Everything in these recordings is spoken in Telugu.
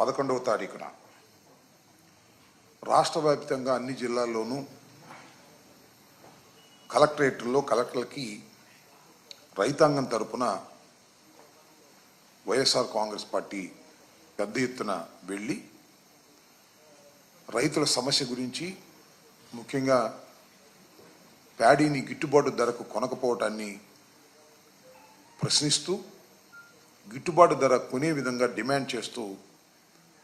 పదకొండవ తారీఖున రాష్ట్ర వ్యాప్తంగా అన్ని జిల్లాల్లోనూ కలెక్టరేట్లో కలెక్టర్లకి రైతాంగం తరపున వైఎస్ఆర్ కాంగ్రెస్ పార్టీ పెద్ద ఎత్తున వెళ్ళి రైతుల సమస్య గురించి ముఖ్యంగా ప్యాడీని గిట్టుబాటు ధరకు కొనకపోవటాన్ని ప్రశ్నిస్తూ గిట్టుబాటు ధర కొనే విధంగా డిమాండ్ చేస్తూ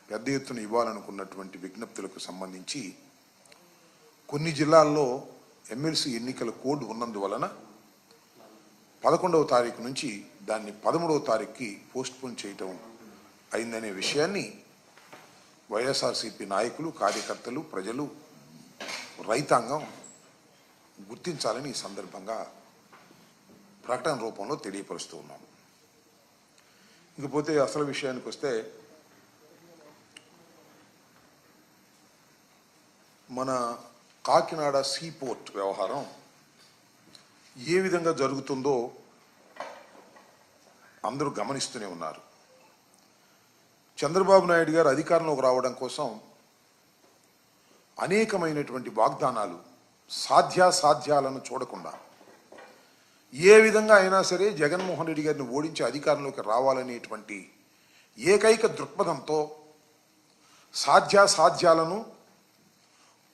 పెద్ద ఎత్తున ఇవ్వాలనుకున్నటువంటి విజ్ఞప్తులకు సంబంధించి కొన్ని జిల్లాల్లో ఎమ్మెల్సీ ఎన్నికల కోడ్ ఉన్నందువలన పదకొండవ తారీఖు నుంచి దాన్ని పదమూడవ తారీఖుకి పోస్ట్పోన్ చేయటం అయిందనే విషయాన్ని వైఎస్ఆర్సీపీ నాయకులు కార్యకర్తలు ప్రజలు రైతాంగం గుర్తించాలని ఈ సందర్భంగా ప్రకటన రూపంలో తెలియపరుస్తూ ఉన్నాం. ఇకపోతే అసలు విషయానికి వస్తే మన కాకినాడ సీ పోర్ట్ వ్యవహారం ఏ విధంగా జరుగుతుందో అందరూ గమనిస్తూనే ఉన్నారు. చంద్రబాబు నాయుడు గారు అధికారంలోకి రావడం కోసం అనేకమైనటువంటి వాగ్దానాలు సాధ్యాసాధ్యాలను చూడకుండా ఏ విధంగా అయినా సరే జగన్మోహన్ రెడ్డి గారిని ఓడించి అధికారంలోకి రావాలనేటువంటి ఏకైక దృక్పథంతో సాధ్యాసాధ్యాలను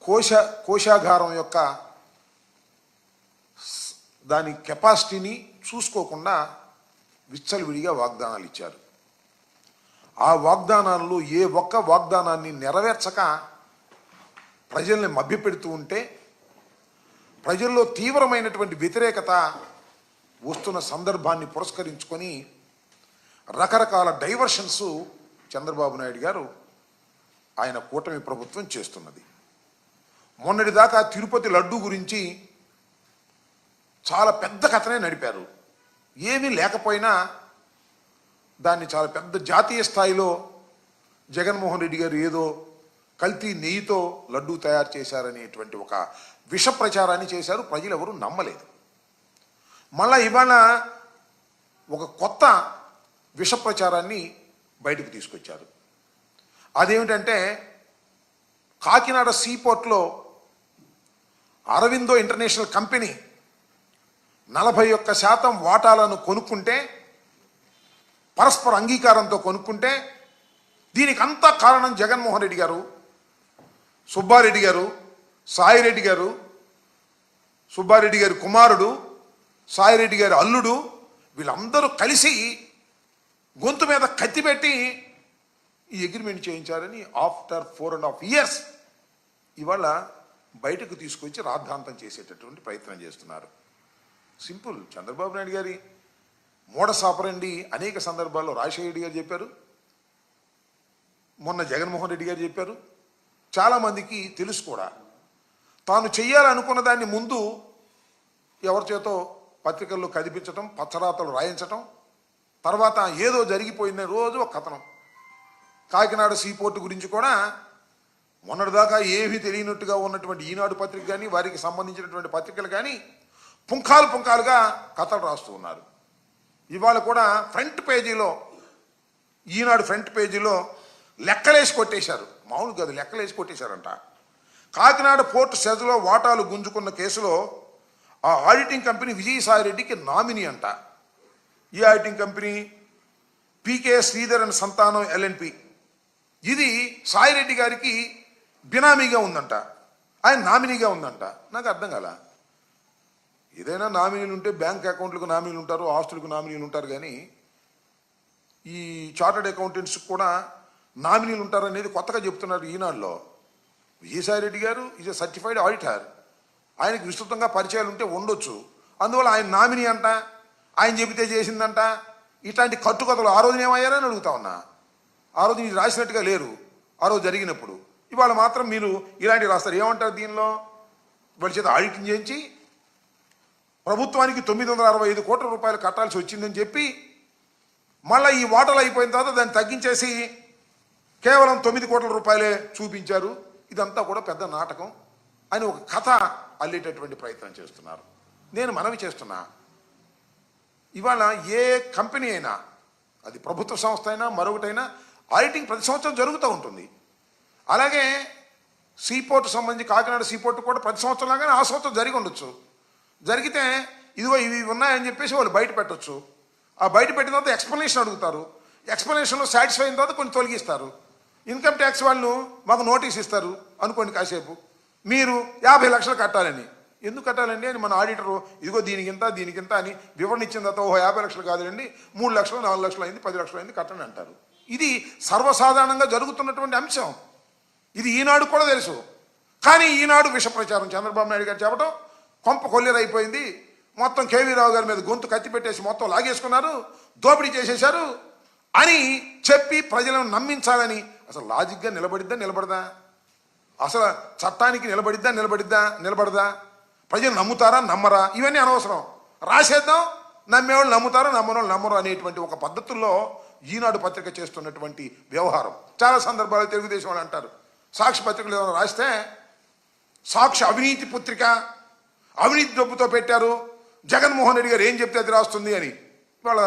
కోశ కోశాగారం యొక్క దాని కెపాసిటీని చూసుకోకుండా విచ్చలవిడిగా వాగ్దానాలు ఇచ్చారు. ఆ వాగ్దానాల్లో ఏ ఒక్క వాగ్దానాన్ని నెరవేర్చక ప్రజల్ని మభ్యపెడుతూ ఉంటే ప్రజల్లో తీవ్రమైనటువంటి వ్యతిరేకత వస్తున్న సందర్భాన్ని పురస్కరించుకొని రకరకాల డైవర్షన్స్ చంద్రబాబు నాయుడు గారు ఆయన కూటమి ప్రభుత్వం చేస్తున్నది. మొన్నటిదాకా తిరుపతి లడ్డు గురించి చాలా పెద్ద కథనే నడిపారు. ఏమీ లేకపోయినా దాన్ని చాలా పెద్ద జాతీయ స్థాయిలో జగన్మోహన్ రెడ్డి గారు ఏదో కల్తీ నెయ్యితో లడ్డూ తయారు చేశారనేటువంటి ఒక విష ప్రచారాన్ని చేశారు. ప్రజలు ఎవరు నమ్మలేదు. మళ్ళా ఇవాళ ఒక కొత్త విష ప్రచారాన్ని బయటకు తీసుకొచ్చారు. అదేమిటంటే కాకినాడ సీపోర్ట్లో అరవిందో ఇంటర్నేషనల్ కంపెనీ నలభై ఒక్క శాతం వాటాలను కొనుక్కుంటే పరస్పర అంగీకారంతో కొనుక్కుంటే దీనికి అంతా కారణం జగన్మోహన్ రెడ్డి గారు సుబ్బారెడ్డి గారు సాయిరెడ్డి గారు సుబ్బారెడ్డి గారి కుమారుడు సాయిరెడ్డి గారి అల్లుడు వీళ్ళందరూ కలిసి గొంతు మీద కత్తి పెట్టి ఈ agreement చేయించారని after four and half years ఇవాళ బయటకు తీసుకొచ్చి రాద్ధాంతం చేసేటటువంటి ప్రయత్నం చేస్తున్నారు. సింపుల్. చంద్రబాబు నాయుడు గారి మూడసాపరండి అనేక సందర్భాల్లో రాజశేఖర రెడ్డి గారు చెప్పారు. మొన్న జగన్మోహన్ రెడ్డి గారు చెప్పారు. చాలామందికి తెలుసు కూడా. తాను చెయ్యాలనుకున్న దాన్ని ముందు ఎవరి చేతో పత్రికల్లో కదిపించటం పచ్చరాతలు రాయించటం తర్వాత ఏదో జరిగిపోయిన రోజు ఒక కథనం. కాకినాడ సీపోర్టు గురించి కూడా మొన్నటిదాకా ఏమీ తెలియనట్టుగా ఉన్నటువంటి ఈనాడు పత్రిక కానీ వారికి సంబంధించినటువంటి పత్రికలు కానీ పుంఖాలు పుంఖాలుగా కథలు రాస్తూ ఉన్నారు. ఇవాళ కూడా ఫ్రంట్ పేజీలో ఈనాడు ఫ్రంట్ పేజీలో లెక్కలేసి కొట్టేశారు. మామూలు కాదు లెక్కలేసి కొట్టేశారంట. కాకినాడ పోర్టు సెజ్లో వాటాలు గుంజుకున్న కేసులో ఆ ఆడిటింగ్ కంపెనీ విజయసాయి రెడ్డికి నామినీ అంట. ఈ ఆడిటింగ్ కంపెనీ పీకే శ్రీధర్ సంతానం ఎల్ఎన్పి ఇది సాయిరెడ్డి గారికి బినామీగా ఉందంట. ఆయన నామినీగా ఉందంట. నాకు అర్థం కాల? ఏదైనా నామినీలు ఉంటే బ్యాంక్ అకౌంట్లకు నామినీలు ఉంటారు ఆస్తులకు నామినీలు ఉంటారు కానీ ఈ చార్టర్డ్ అకౌంటెంట్స్ కూడా నామినీలు ఉంటారు అనేది కొత్తగా చెప్తున్నారు ఈనాడులో. విజయసాయి రెడ్డి గారు ఈజ్ ఎ సర్టిఫైడ్ ఆడిటర్ ఆయనకి విస్తృతంగా పరిచయాలు ఉంటే ఉండొచ్చు. అందువల్ల ఆయన నామినీ అంట ఆయన చెబితే చేసిందంట. ఇట్లాంటి కట్టుకథలు ఆ రోజున ఏమయ్యారని అడుగుతా ఉన్నా. ఆ రోజు మీరు రాసినట్టుగా లేరు. ఆ రోజు జరిగినప్పుడు. ఇవాళ మాత్రం మీరు ఇలాంటివి రాస్తారు. ఏమంటారు దీనిలో? వాళ్ళ చేత ఆడిటింగ్ చేయించి ప్రభుత్వానికి తొమ్మిది వందల అరవై ఐదు కోట్ల రూపాయలు కట్టాల్సి వచ్చిందని చెప్పి మళ్ళీ ఈ వాటలు అయిపోయిన తర్వాత దాన్ని తగ్గించేసి కేవలం తొమ్మిది కోట్ల రూపాయలే చూపించారు. ఇదంతా కూడా పెద్ద నాటకం. అని ఒక కథ అల్లేటటువంటి ప్రయత్నం చేస్తున్నారు. నేను మనవి చేస్తున్నా ఇవాళ ఏ కంపెనీ అయినా అది ప్రభుత్వ సంస్థ అయినా మరొకటైనా ఆడిటింగ్ ప్రతి సంవత్సరం జరుగుతూ ఉంటుంది. అలాగే సీపోర్ట్ సంబంధించి కాకినాడ సీపోర్ట్ కూడా ప్రతి సంవత్సరం లాగానే ఆ సంవత్సరం జరిగి ఉండొచ్చు. జరిగితే ఇదిగో ఇవి ఉన్నాయని చెప్పేసి వాళ్ళు బయట పెట్టొచ్చు. ఆ బయట పెట్టిన తర్వాత ఎక్స్ప్లెనేషన్ అడుగుతారు. ఎక్స్ప్లెనేషన్లో సాటిస్ఫై అయిన తర్వాత కొన్ని తొలగిస్తారు. ఇన్కమ్ ట్యాక్స్ వాళ్ళు మాకు నోటీస్ ఇస్తారు అనుకోండి కాసేపు. మీరు యాభై లక్షలు కట్టాలని. ఎందుకు కట్టాలండి అని మన ఆడిటర్ ఇదిగో దీనికింత దీనికింత అని వివరణ ఇచ్చిన తర్వాత ఓహో యాభై లక్షలు కాదులేండి మూడు లక్షలు నాలుగు లక్షలు అయింది పది లక్షలు అయింది కట్టండి అంటారు ఇది సర్వసాధారణంగా జరుగుతున్నటువంటి అంశం. ఇది ఈనాడు కూడా తెలుసు. కానీ ఈనాడు విష ప్రచారం చంద్రబాబు నాయుడు గారు చెప్పడం కొంప కొల్లేరైపోయింది మొత్తం కేవీ రావు గారి మీద గొంతు కత్తి పెట్టేసి మొత్తం లాగేసుకున్నారు. దోపిడీ చేసేశారు అని చెప్పి ప్రజలను నమ్మించాలని అసలు లాజిక్గా నిలబడిద్దా నిలబడదా? అసలు చట్టానికి నిలబడిద్దా నిలబడిద్దా నిలబడదా? ప్రజలు నమ్ముతారా నమ్మరా? ఇవన్నీ అనవసరం. రాసేద్దాం నమ్మేవాళ్ళు నమ్ముతారా నమ్మనోళ్ళు నమ్మరు అనేటువంటి ఒక పద్ధతుల్లో ఈనాడు పత్రిక చేస్తున్నటువంటి వ్యవహారం. చాలా సందర్భాలు తెలుగుదేశం వాళ్ళు అంటారు. సాక్షి పత్రికలు ఏమైనా రాస్తే సాక్షి అవినీతి పుత్రిక అవినీతి డబ్బుతో పెట్టారు. జగన్మోహన్ రెడ్డి గారు ఏం చెప్తే అది రాస్తుంది అని. ఇవాళ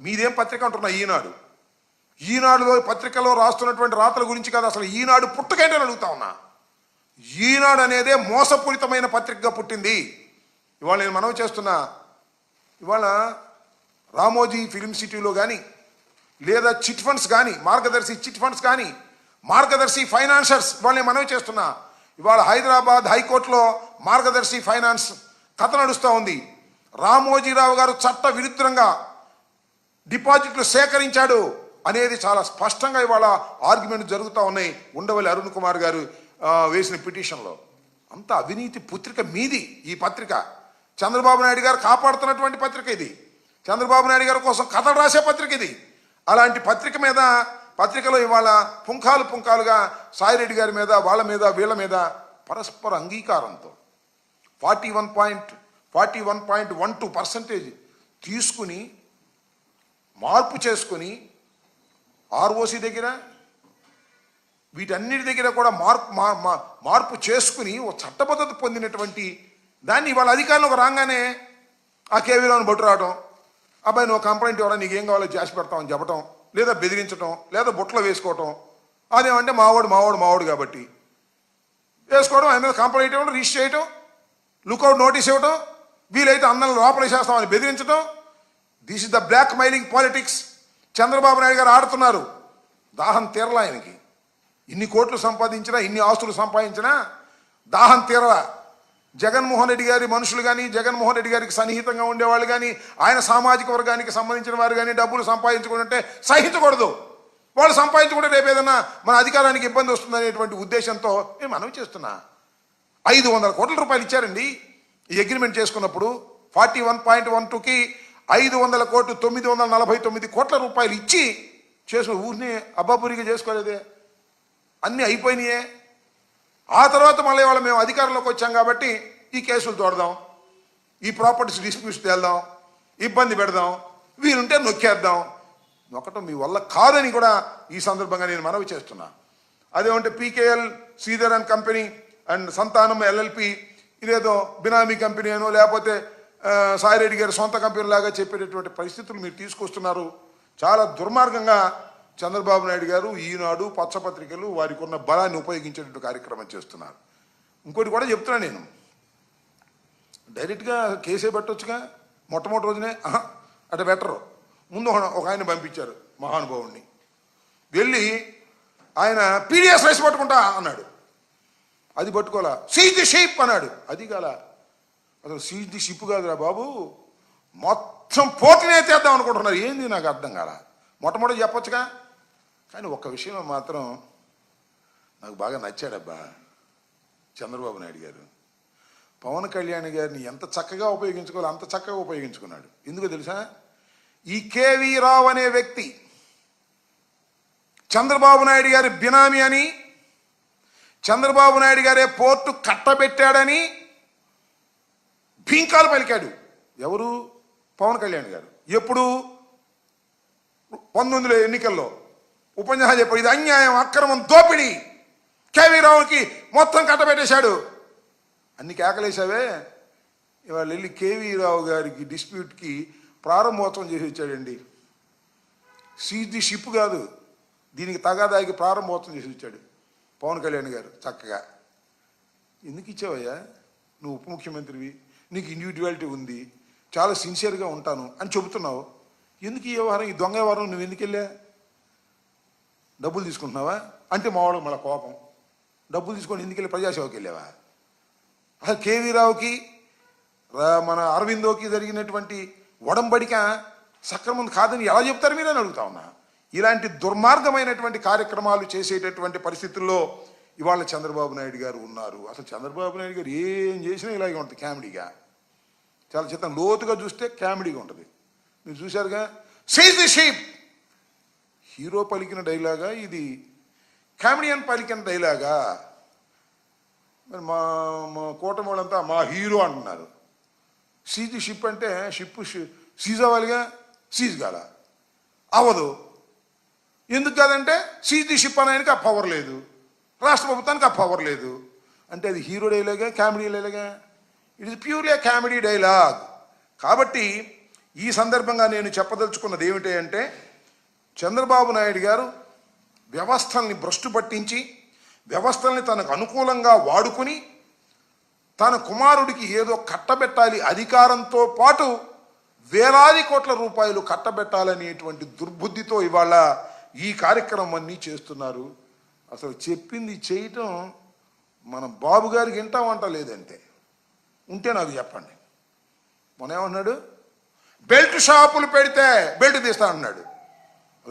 మీదేం పత్రిక అంటున్నా ఈనాడు? ఈనాడులో పత్రికలో రాస్తున్నటువంటి రాతల గురించి కాదు అసలు ఈనాడు పుట్టకేంటని అడుగుతా ఉన్నా. ఈనాడు అనేదే మోసపూరితమైన పత్రికగా పుట్టింది. ఇవాళ నేను మనవి చేస్తున్నా ఇవాళ రామోజీ ఫిలిం సిటీలో కానీ లేదా చిట్ ఫండ్స్ కానీ మార్గదర్శి చిట్ ఫండ్స్ కానీ మార్గదర్శి ఫైనాన్సర్స్ వాళ్ళని మనవి చేస్తున్నా. ఇవాళ హైదరాబాద్ హైకోర్టులో మార్గదర్శి ఫైనాన్స్ కథ నడుస్తూ ఉంది. రామోజీరావు గారు చట్ట విరుద్ధంగా డిపాజిట్లు సేకరించాడు అనేది చాలా స్పష్టంగా ఇవాళ ఆర్గ్యుమెంట్ జరుగుతూ ఉన్నాయి. ఉండవల్లి అరుణ్ కుమార్ గారు వేసిన పిటిషన్లో. అంత అవినీతి పుత్రిక మీది ఈ పత్రిక. చంద్రబాబు నాయుడు గారు కాపాడుతున్నటువంటి పత్రిక ఇది. చంద్రబాబు నాయుడు గారి కోసం కథలు రాసే పత్రిక ఇది. అలాంటి పత్రిక మీద పత్రికలో ఇవాళ పుంఖాలు పుంఖాలుగా సాయిరెడ్డి గారి మీద వాళ్ళ మీద వీళ్ళ మీద పరస్పర అంగీకారంతో forty one point forty one point one two percentage తీసుకుని మార్పు చేసుకుని ఆర్ఓసి దగ్గర వీటన్నిటి దగ్గర కూడా మార్పు మా- మార్పు చేసుకుని ఓ చట్టబద్ధత పొందినటువంటి దాన్ని ఇవాళ అధికారంలోకి రాగానే ఆ కేవీలోని బొట్టు రావడం అబ్బాయి నువ్వు కంప్లైంట్ ఇవ్వడం నీకు ఏం కావాలో చేసి పెడతామని చెప్పడం లేదా బెదిరించడం లేదా బుట్టలో వేసుకోవటం. అదేమంటే మావాడు మావాడు మావాడు కాబట్టి. వేసుకోవడం ఆయన మీద కంప్లైంట్ ఇవ్వడం రిజిస్టర్ చేయటం లుకౌట్ నోటీస్ ఇవ్వటం వీలైతే అన్నలు లోపల చేస్తామని బెదిరించడం this is the blackmailing politics Chandrababu Naidu garu ఆడుతున్నారు. దాహం తీరలా ఆయనకి. ఇన్ని కోట్లు సంపాదించినా ఇన్ని ఆస్తులు సంపాదించినా దాహం తీరలా. జగన్మోహన్ రెడ్డి గారి మనుషులు కానీ జగన్మోహన్ రెడ్డి గారికి సన్నిహితంగా ఉండేవాళ్ళు కానీ ఆయన సామాజిక వర్గానికి సంబంధించిన వారు కానీ డబ్బులు సంపాదించుకుంటే సహించకూడదు. వాళ్ళు సంపాదించుకుంటే రేపు ఏదైనా మన అధికారానికి ఇబ్బంది వస్తుందనేటువంటి ఉద్దేశంతో మేము మనవి చేస్తున్నా. ఐదు వందల కోట్ల రూపాయలు ఇచ్చారండి. ఈ అగ్రిమెంట్ చేసుకున్నప్పుడు ఫార్టీ వన్ పాయింట్ వన్ టూకి ఐదు వందల కోట్లు తొమ్మిది వందల నలభై తొమ్మిది కోట్ల రూపాయలు ఇచ్చి చేసు ఊరిని అబ్బాపురిగా చేసుకోలేదే. అన్నీ అయిపోయినాయే. ఆ తర్వాత మళ్ళీ వాళ్ళ మేము అధికారంలోకి వచ్చాం కాబట్టి ఈ కేసులు తోడదాం ఈ ప్రాపర్టీస్ డిస్ప్యూట్స్ తేల్దాం ఇబ్బంది పెడదాం వీలుంటే నొక్కేద్దాం. నొక్కటం మీ వల్ల కాదని కూడా ఈ సందర్భంగా నేను మనవి చేస్తున్నా. అదేమంటే PKL Sridhar and company and Santhanam LLP ఇదేదో బినామీ కంపెనీ అనో లేకపోతే సాయిరెడ్డి గారి సొంత కంపెనీలాగా చెప్పేటటువంటి పరిస్థితులు మీరు తీసుకొస్తున్నారు. చాలా దుర్మార్గంగా చంద్రబాబు నాయుడు గారు ఈనాడు పచ్చపత్రికలు వారికి ఉన్న బలాన్ని ఉపయోగించేటటువంటి కార్యక్రమం చేస్తున్నారు. ఇంకోటి కూడా చెప్తున్నా నేను. డైరెక్ట్గా కేసే పెట్టొచ్చుగా మొట్టమొదటి రోజునే అటు బెటరు ముందు ఒక- ఆయన పంపించారు మహానుభావుణ్ణి. వెళ్ళి ఆయన పీడిఎస్ రైస్ పట్టుకుంటా అన్నాడు. అది పట్టుకోలా సీజ్ ది షీప్ అన్నాడు. అది కాల. అసలు సీజ్ ది షిప్ కాదురా బాబు. మొత్తం పోటీనే తెద్దాం అనుకుంటున్నారు. ఏంది నాకు అర్థం కాల. మొట్టమొదటి చెప్పొచ్చుగా కానీ ఒక్క విషయంలో మాత్రం నాకు బాగా నచ్చాడబ్బా. చంద్రబాబు నాయుడు గారు. పవన్ కళ్యాణ్ గారిని ఎంత చక్కగా ఉపయోగించుకోవాలో అంత చక్కగా ఉపయోగించుకున్నాడు. ఎందుకు తెలుసా? ఈ కేవీ రావు అనే వ్యక్తి చంద్రబాబు నాయుడు గారి బినామీ అని చంద్రబాబు నాయుడు గారే పోర్టు కట్టబెట్టాడని భీంకాలు పలికాడు. ఎవరు? పవన్ కళ్యాణ్ గారు. ఎప్పుడు? పంతొమ్మిదిలో ఎన్నికల్లో. ఉపన్యాసం చెప్పాడు. ఇది అన్యాయం అక్రమం దోపిడీ. కేవీ రావుకి మొత్తం కట్టబెట్టేశాడు అన్ని కేకలేసావే ఇవాళ వెళ్ళి కేవీ రావు గారికి డిస్ప్యూట్కి ప్రారంభోత్సవం చేసి వచ్చాడండి. సీజ్ ది షిప్ కాదు. దీనికి తగాదాగి ప్రారంభోత్సవం చేసి వచ్చాడు పవన్ కళ్యాణ్ గారు చక్కగా. ఎందుకు ఇచ్చావయ్యా? నువ్వు ఉప ముఖ్యమంత్రివి నీకు ఇండివిజువాలిటీ ఉంది చాలా సిన్సియర్గా ఉంటాను అని చెబుతున్నావు. ఎందుకు ఈ వ్యవహారం ఈ దొంగ వ్యవహారం నువ్వు ఎందుకు వెళ్ళా? డబ్బులు తీసుకుంటున్నావా? అంటే మా వాళ్ళకి మళ్ళీ కోపం. డబ్బులు తీసుకొని ఎందుకు వెళ్ళి ప్రజాసేవకి వెళ్ళావా? అసలు కేవీ రావుకి రా- మన అరవిందోకి జరిగినటువంటి ఒడంబడిక సక్రమం కాదని ఎలా చెప్తారు మీరు అని అడుగుతా ఉన్నా. ఇలాంటి దుర్మార్గమైనటువంటి కార్యక్రమాలు చేసేటటువంటి పరిస్థితుల్లో ఇవాళ చంద్రబాబు నాయుడు గారు ఉన్నారు. అసలు చంద్రబాబు నాయుడు గారు ఏం చేసినా ఇలాగే ఉంటుంది కామెడీగా. చాలా చిత్తం లోతుగా చూస్తే కామెడీగా ఉంటుంది. మీరు చూశారుగా? సీజ్ ది షీప్ హీరో పలికిన డైలాగా ఇది కామెడియన్ పలికిన డైలాగా. మరి మా మా కూటమి వాళ్ళంతా మా హీరో అంటున్నారు. సీజ్ షిప్ అంటే షిప్ సీజ్ అవ్వాలిగా సీజ్ కాల. అవ్వదు. ఎందుకు కాదంటే సీజ్ ది షిప్ అనేనికి ఆ పవర్ లేదు. రాష్ట్ర ప్రభుత్వానికి ఆ పవర్ లేదు. అంటే అది హీరో డైలాగా comedy డైలాగా? It is purely comedy dialogue. కాబట్టి ఈ సందర్భంగా నేను చెప్పదలుచుకున్నది ఏమిటి అంటే చంద్రబాబు నాయుడు గారు వ్యవస్థల్ని భ్రష్టు పట్టించి వ్యవస్థల్ని తనకు అనుకూలంగా వాడుకుని తన కుమారుడికి ఏదో కట్టబెట్టాలి అధికారంతో పాటు వేలాది కోట్ల రూపాయలు కట్టబెట్టాలనేటువంటి దుర్బుద్ధితో ఇవాళ ఈ కార్యక్రమం అన్నీ చేస్తున్నారు. అసలు చెప్పింది చేయటం మన బాబు గారికి ఇంటా వంట లేదంటే. ఉంటే నాకు చెప్పండి. మొన్న ఏమన్నాడు? బెల్ట్ షాపులు పెడితే బెల్ట్ తీస్తా అన్నాడు.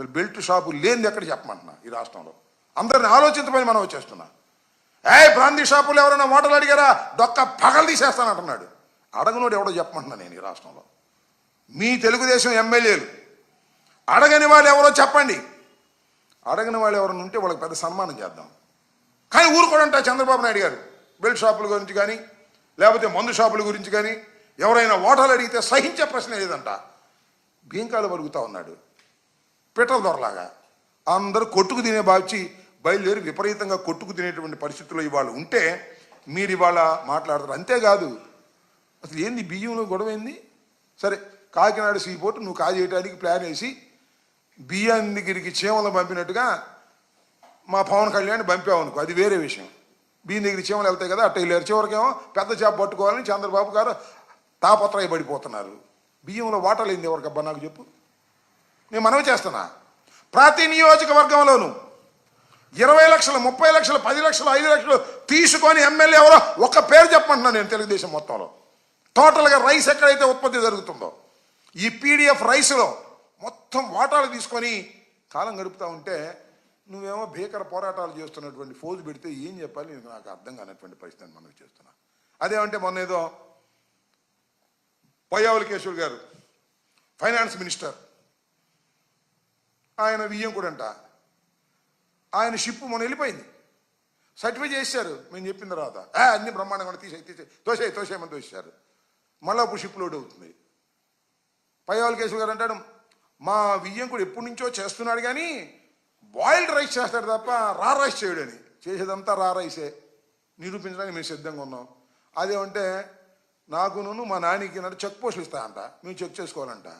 బెల్ట్ షాపు లేనిది ఎక్కడ చెప్పమంటున్నా ఈ రాష్ట్రంలో? అందరిని ఆలోచించమని మనం వచ్చేస్తున్నా ఏ బ్రాందీ షాపులు ఎవరైనా ఓటలు అడిగారా? డొక్క పగలు తీసేస్తానంటున్నాడు. అడగనోడు ఎవడో చెప్పమంటున్నా నేను ఈ రాష్ట్రంలో. మీ తెలుగుదేశం ఎమ్మెల్యేలు. అడగని వాళ్ళు ఎవరో చెప్పండి. అడగని వాళ్ళు ఎవరైనా ఉంటే వాళ్ళకి పెద్ద సన్మానం చేద్దాం. కానీ ఊరుకోడంట చంద్రబాబు నాయుడు గారు. బెల్ట్ షాపుల గురించి కానీ లేకపోతే మందు షాపుల గురించి కానీ ఎవరైనా ఓటర్లు అడిగితే సహించే ప్రశ్న లేదంట. బీంకాలు పరుగుతూ ఉన్నాడు. పీటల దొరలాగా అందరూ కొట్టుకు తినే భావించి బయలుదేరి విపరీతంగా కొట్టుకు తినేటువంటి పరిస్థితుల్లో ఇవాళ ఉంటే మీరు ఇవాళ మాట్లాడతారు. అంతేకాదు అసలు ఏంది బియ్యంలో గొడవ ఏంది? సరే కాకినాడ సీపోర్ట్ నువ్వు కాజేయడానికి ప్లాన్ వేసి బియ్యం దగ్గరికి చీమలు పంపినట్టుగా మా పవన్ కళ్యాణ్ పంపావు అనుకో అది వేరే విషయం. బియ్యం దగ్గర చీమలు వెళ్తాయి కదా అట్ట వెళ్ళారు. చివరికేమో పెద్ద చేప పట్టుకోవాలని చంద్రబాబు గారు తాపత్రయ పడిపోతున్నారు బియ్యంలో వాటలేంది ఎవరికబ్బా నాకు చెప్పు. నేను మనవి చేస్తున్నా. ప్రతి నియోజకవర్గంలోనూ ఇరవై లక్షలు ముప్పై లక్షలు పది లక్షలు ఐదు లక్షలు తీసుకొని ఎమ్మెల్యే ఎవరో ఒక పేరు చెప్పమంటున్నాను నేను తెలుగుదేశం మొత్తంలో. టోటల్గా రైస్ ఎక్కడైతే ఉత్పత్తి జరుగుతుందో ఈ పీడిఎఫ్ రైస్లో మొత్తం వాటాలు తీసుకొని కాలం గడుపుతూ ఉంటే నువ్వేమో భీకర పోరాటాలు చేస్తున్నటువంటి ఫోజు పెడితే ఏం చెప్పాలి? నాకు అర్థం కానటువంటి పరిస్థితిని మనం చేస్తున్నా. అదేమంటే మొన్న ఏదో పయ్యావుల కేశవులు గారు ఫైనాన్స్ మినిస్టర్ ఆయన వియ్యం కూడా అంట. ఆయన షిప్ మొన్న వెళ్ళిపోయింది. సర్టిఫై చేశారు. మేము చెప్పిన తర్వాత అన్ని బ్రహ్మాండంగా తీసే తీసే తోసే తోసేయమని తోసేశారు. మళ్ళీ అప్పుడు షిప్ లోడ్ అవుతుంది. పయ్యావుల కేసు గారు అంటాడు మా వియ్యం కూడా ఎప్పటి నుంచో చేస్తున్నాడు కానీ బాయిల్డ్ రైస్ చేస్తాడు తప్ప రా రైస్ చేయడని. చేసేదంతా రా రైసే నిరూపించడానికి మేము సిద్ధంగా ఉన్నాం. అదేమంటే నాకును మా నాన్నకి చెక్ పోస్టులు ఇస్తాయంట. మేము చెక్ చేసుకోవాలంట.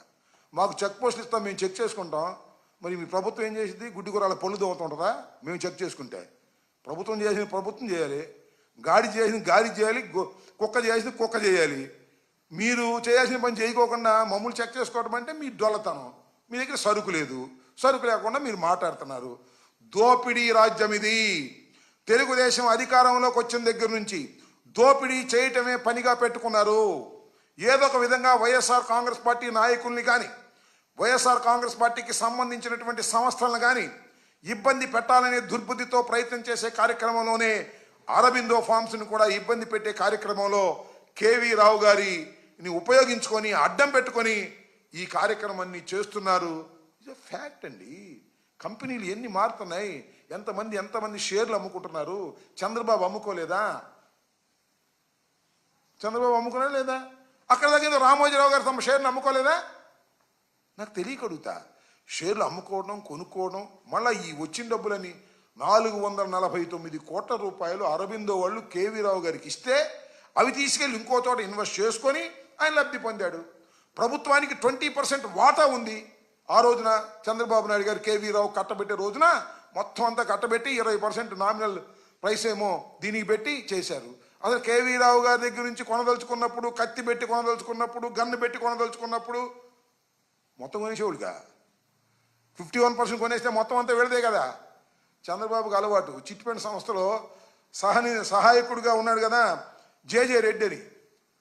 మాకు చెక్ పోస్టులు ఇస్తాం మేము చెక్ చేసుకుంటాం. మరి మీ ప్రభుత్వం ఏం చేసింది? గుడ్డి కూరల పళ్ళు దోవుతుంటుందా మేము చెక్ చేసుకుంటే. ప్రభుత్వం చేసిన ప్రభుత్వం చేయాలి. గాడి చేసిన గాడి చేయాలి కుక్క చేసిన కుక్క చేయాలి. మీరు చేయాల్సిన పని చేయకోకుండా మమ్మల్ని చెక్ చేసుకోవడం అంటే మీ డొల్లతనం. మీ దగ్గర సరుకు లేదు. సరుకు లేకుండా మీరు మాట్లాడుతున్నారు. దోపిడీ రాజ్యం ఇది. తెలుగుదేశం అధికారంలోకి వచ్చిన దగ్గర నుంచి దోపిడీ చేయటమే పనిగా పెట్టుకున్నారు. ఏదో ఒక విధంగా వైఎస్ఆర్ కాంగ్రెస్ పార్టీ నాయకుల్ని కానీ వైఎస్ఆర్ కాంగ్రెస్ పార్టీకి సంబంధించినటువంటి సంస్థలను కానీ ఇబ్బంది పెట్టాలనే దుర్బుద్ధితో ప్రయత్నం చేసే కార్యక్రమంలోనే అరబిందో ఫార్మ్స్ని కూడా ఇబ్బంది పెట్టే కార్యక్రమంలో కేవీ రావు గారిని ఉపయోగించుకొని అడ్డం పెట్టుకొని ఈ కార్యక్రమాన్ని చేస్తున్నారు. ఇది ఫ్యాక్ట్ అండి. కంపెనీలు ఎన్ని మారుతున్నాయి? ఎంతమంది ఎంతమంది షేర్లు అమ్ముకుంటున్నారు? చంద్రబాబు అమ్ముకోలేదా? చంద్రబాబు అమ్ముకున్నా లేదా? అక్కడ దగ్గర ఏదో రామోజీరావు గారు తమ షేర్ని అమ్ముకోలేదా? నాకు తెలియకడుగుతా. షేర్లు అమ్ముకోవడం కొనుక్కోవడం మళ్ళీ ఈ వచ్చిన డబ్బులని నాలుగు వందల నలభై తొమ్మిది కోట్ల రూపాయలు అరవిందో వాళ్ళు కేవీ రావు గారికి ఇస్తే అవి తీసుకెళ్ళి ఇంకో చోట ఇన్వెస్ట్ చేసుకొని ఆయన లబ్ధి పొందాడు. ప్రభుత్వానికి ట్వంటీ పర్సెంట్ వాటా ఉంది. ఆ రోజున చంద్రబాబు నాయుడు గారు కేవీ రావు కట్టబెట్టే రోజున మొత్తం అంతా కట్టబెట్టి ఇరవై పర్సెంట్ నామినల్ ప్రైస్ ఏమో దీనికి పెట్టి చేశారు. అసలు కేవీ రావు గారి దగ్గర నుంచి కొనదలుచుకున్నప్పుడు కత్తి పెట్టి కొనదలుచుకున్నప్పుడు గన్ను పెట్టి కొనదలుచుకున్నప్పుడు మొత్తం కొనేసేవాడుగా ఫిఫ్టీ వన్ పర్సెంట్ కొనేస్తే మొత్తం అంతా వెళదే కదా? చంద్రబాబుకి అలవాటు. చిట్పెండ్ సంస్థలో సహని సహాయకుడిగా ఉన్నాడు కదా జేజే రెడ్డి అని.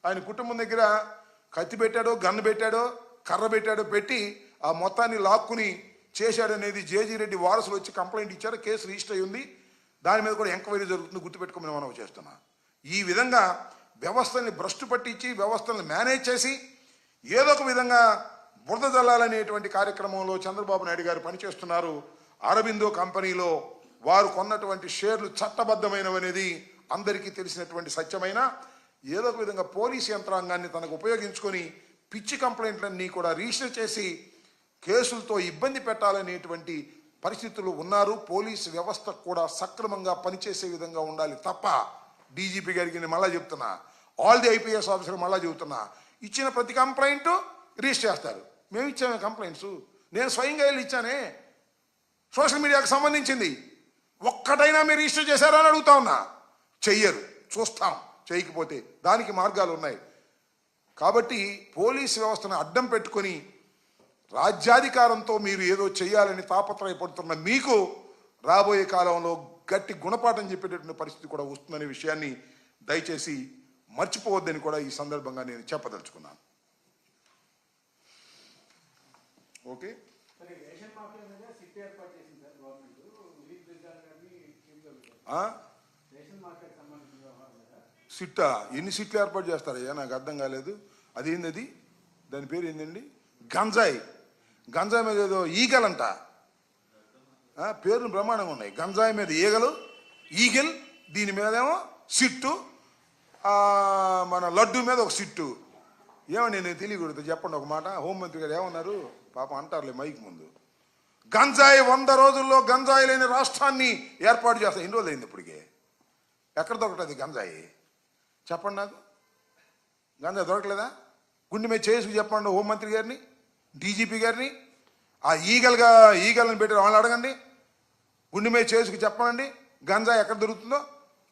ఆయన కుటుంబం దగ్గర కత్తి పెట్టాడో గన్ను పెట్టాడో కర్ర పెట్టాడో పెట్టి ఆ మొత్తాన్ని లాక్కుని చేశాడనేది జేజీ రెడ్డి వారసులు వచ్చి కంప్లైంట్ ఇచ్చారు. కేసు రిజిస్టర్ అయి ఉంది. దాని మీద కూడా ఎంక్వైరీ జరుగుతుంది. గుర్తుపెట్టుకోమని మనం చేస్తున్నా. ఈ విధంగా వ్యవస్థల్ని భ్రష్టు పట్టించి వ్యవస్థలను మేనేజ్ చేసి ఏదో ఒక విధంగా బురద జల్లాలనేటువంటి కార్యక్రమంలో చంద్రబాబు నాయుడు గారు పనిచేస్తున్నారు. అరబిందో కంపెనీలో వారు కొన్నటువంటి షేర్లు చట్టబద్ధమైనవనేది అందరికీ తెలిసినటువంటి సత్యమైన ఏదో ఒక విధంగా పోలీస్ యంత్రాంగాన్ని తనకు ఉపయోగించుకొని పిచ్చి కంప్లైంట్లన్నీ కూడా రిజిస్టర్ చేసి కేసులతో ఇబ్బంది పెట్టాలనేటువంటి పరిస్థితులు ఉన్నారు. పోలీసు వ్యవస్థ కూడా సక్రమంగా పనిచేసే విధంగా ఉండాలి తప్ప డీజీపీ గారికి నేను మళ్ళా చెప్తున్నా ఆల్ ది ఐపీఎస్ ఆఫీసర్ మళ్ళా చెబుతున్నా ఇచ్చిన ప్రతి కంప్లైంట్ రిజిస్టర్ చేస్తారు. మేము ఇచ్చామే కంప్లైంట్స్. నేను స్వయంగా వెళ్ళి ఇచ్చానే. సోషల్ మీడియాకు సంబంధించింది. ఒక్కటైనా మీరు రిజిస్టర్ చేశారా అని అడుగుతా ఉన్నా. చెయ్యరు. చూస్తాం. చేయకపోతే దానికి మార్గాలు ఉన్నాయి. కాబట్టి పోలీస్ వ్యవస్థను అడ్డం పెట్టుకొని రాజ్యాధికారంతో మీరు ఏదో చేయాలని తాపత్రయపడుతున్న మీకు రాబోయే కాలంలో గట్టి గుణపాఠం చెప్పేటటువంటి పరిస్థితి కూడా వస్తుందనే విషయాన్ని దయచేసి మర్చిపోవద్దని కూడా ఈ సందర్భంగా నేను చెప్పదలుచుకున్నాను ఓకే సరే రేషన్ మాఫియా మీద సిట్ ఏర్పాటు చేసింది సార్ గవర్నమెంట్ విలీప్ దిల్జాన్ గారిని చీఫ్ జరుగుతారు ఆ? రేషన్ మార్కెట్ సంబంధించిన వ్యవహారం మీద సిట్టా? ఎన్ని సిట్లు ఏర్పాటు చేస్తారయ్యా నాకు అర్థం కాలేదు. అదేంది అది దాని పేరు ఏందండి? గంజాయి. గంజాయి మీద ఏదో ఈగలంట పేర్లు బ్రహ్మాండంగా ఉన్నాయి. గంజాయి మీద ఈగలు ఈగల్ దీని మీదేమో సిట్టు మన లడ్డు మీద ఒక సిట్టు. ఏమండి నేను తెలియకూడదు. చెప్పండి ఒక మాట. హోంమంత్రి గారు ఏమన్నారు? పాపం అంటారులే మైక్ ముందు. గంజాయి వంద రోజుల్లో గంజాయి లేని రాష్ట్రాన్ని ఏర్పాటు చేస్తాం ఎన్ని రోజులు అయింది ఇప్పటికే ఎక్కడ దొరకటది గంజాయి. చెప్పండి నాకు. గంజాయి దొరకలేదా? గుండె మీద చేసుకు చెప్పండి హోంమంత్రి గారిని డీజీపీ గారిని ఆ ఈగలుగా ఈగలను పెట్టి వాళ్ళు అడగండి. గుండె మీద చేసుకు చెప్పండి గంజాయి ఎక్కడ దొరుకుతుందో?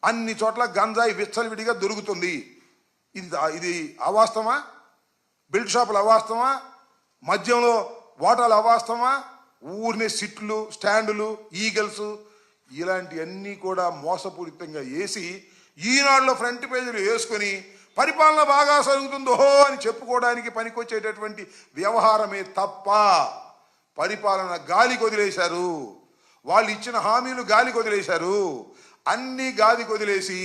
అన్ని చోట్ల గంజాయి విచ్చలవిడిగా దొరుకుతుంది. ఇది ఇది అవాస్తవా బిల్డ్ షాపులు అవాస్తవా మద్యంలో వాటాలు అవాస్తవమా ఊరినే సిట్లు స్టాండులు ఈగల్స్ ఇలాంటివన్నీ కూడా మోసపూరితంగా వేసి ఈనాడులో ఫ్రంట్ పేజీలు వేసుకొని పరిపాలన బాగా సరుగుతుందో అని చెప్పుకోవడానికి పనికొచ్చేటటువంటి వ్యవహారమే తప్ప పరిపాలన గాలికి వదిలేశారు వాళ్ళు ఇచ్చిన హామీలు గాలికి వదిలేశారు అన్నీ గాలికి వదిలేసి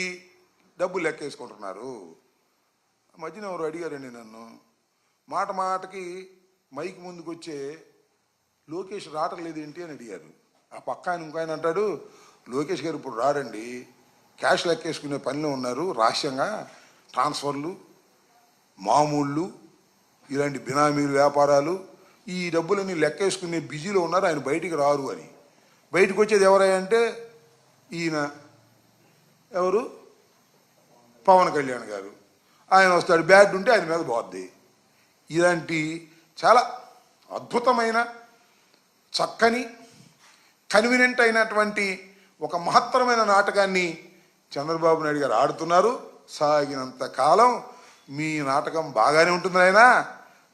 డబ్బులు లెక్కేసుకుంటున్నారు. మధ్యన ఎవరు అడిగారండి నన్ను. మాట మాటకి మైక్ ముందుకు వచ్చే లోకేష్ రావట్లేదు ఏంటి అని అడిగారు. ఆ పక్క ఆయన ఇంకో ఆయన అంటాడు లోకేష్ గారు ఇప్పుడు రారండి. క్యాష్ లెక్కేసుకునే పనిలో ఉన్నారు. రహస్యంగా ట్రాన్స్ఫర్లు మామూళ్ళు ఇలాంటి బినామీలు వ్యాపారాలు ఈ డబ్బులన్నీ లెక్కేసుకునే బిజీలో ఉన్నారు. ఆయన బయటికి రారు అని. బయటకు వచ్చేది ఎవరంటే ఈయన ఎవరు? పవన్ కళ్యాణ్ గారు. ఆయన వస్తాడు. బ్యాడ్ ఉంటే ఆయన మీద పోద్ది ఇలాంటి చాలా అద్భుతమైన చక్కని కన్వీనెంట్ అయినటువంటి ఒక మహత్తరమైన నాటకాన్ని చంద్రబాబు నాయుడు గారు ఆడుతున్నారు. సాగినంత కాలం మీ నాటకం బాగానే ఉంటుంది ఆయన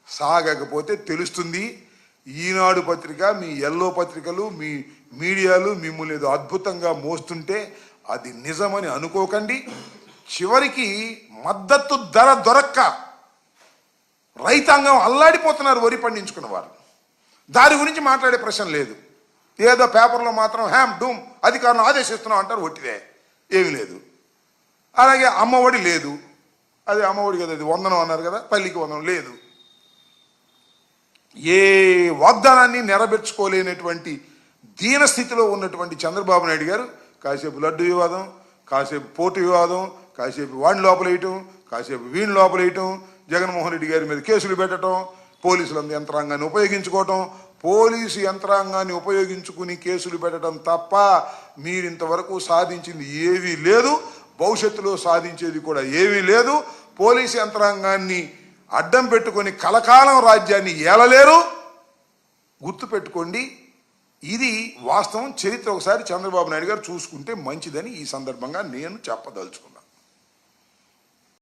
సాగకపోతే తెలుస్తుంది. ఈనాడు పత్రిక మీ ఎల్లో పత్రికలు మీ మీడియాలు మిమ్మల్ని ఏదో అద్భుతంగా మోస్తుంటే అది నిజమని అనుకోకండి. చివరికి మద్దతు ధర దొరక్క. రైతాంగం అల్లాడిపోతున్నారు వరి పండించుకున్న వారు. దాని గురించి మాట్లాడే ప్రశ్న లేదు. ఏదో పేపర్లో మాత్రం హ్యామ్ డూమ్ అధికారులను ఆదేశిస్తున్నాం అంటారు ఒట్టిదే. ఏమీ లేదు. అలాగే అమ్మఒడి లేదు. అది అమ్మఒడి కదా అది వందనం అన్నారు కదా తల్లికి వందనం లేదు. ఏ వాగ్దానాన్ని నెరవేర్చుకోలేనటువంటి దీన స్థితిలో ఉన్నటువంటి చంద్రబాబు నాయుడు గారు కాసేపు లడ్డు వివాదం కాసేపు పోటు వివాదం కాసేపు వాడిని లోపలేయటం కాసేపు వీడిని లోపలేయటం జగన్మోహన్ రెడ్డి గారి మీద కేసులు పెట్టడం పోలీసుల యంత్రాంగాన్ని ఉపయోగించుకోవటం పోలీసు యంత్రాంగాన్ని ఉపయోగించుకుని కేసులు పెట్టడం తప్ప మీరు ఇంతవరకు సాధించింది ఏవీ లేదు. భవిష్యత్తులో సాధించేది కూడా ఏమీ లేదు. పోలీసు యంత్రాంగాన్ని అడ్డం పెట్టుకొని కలకాలం రాజ్యాన్ని ఏలలేరు. గుర్తుపెట్టుకోండి ఇది వాస్తవం. చరిత్ర ఒకసారి చంద్రబాబు నాయుడు గారు చూసుకుంటే మంచిదని ఈ సందర్భంగా నేను చెప్పదలుచుకున్నాను.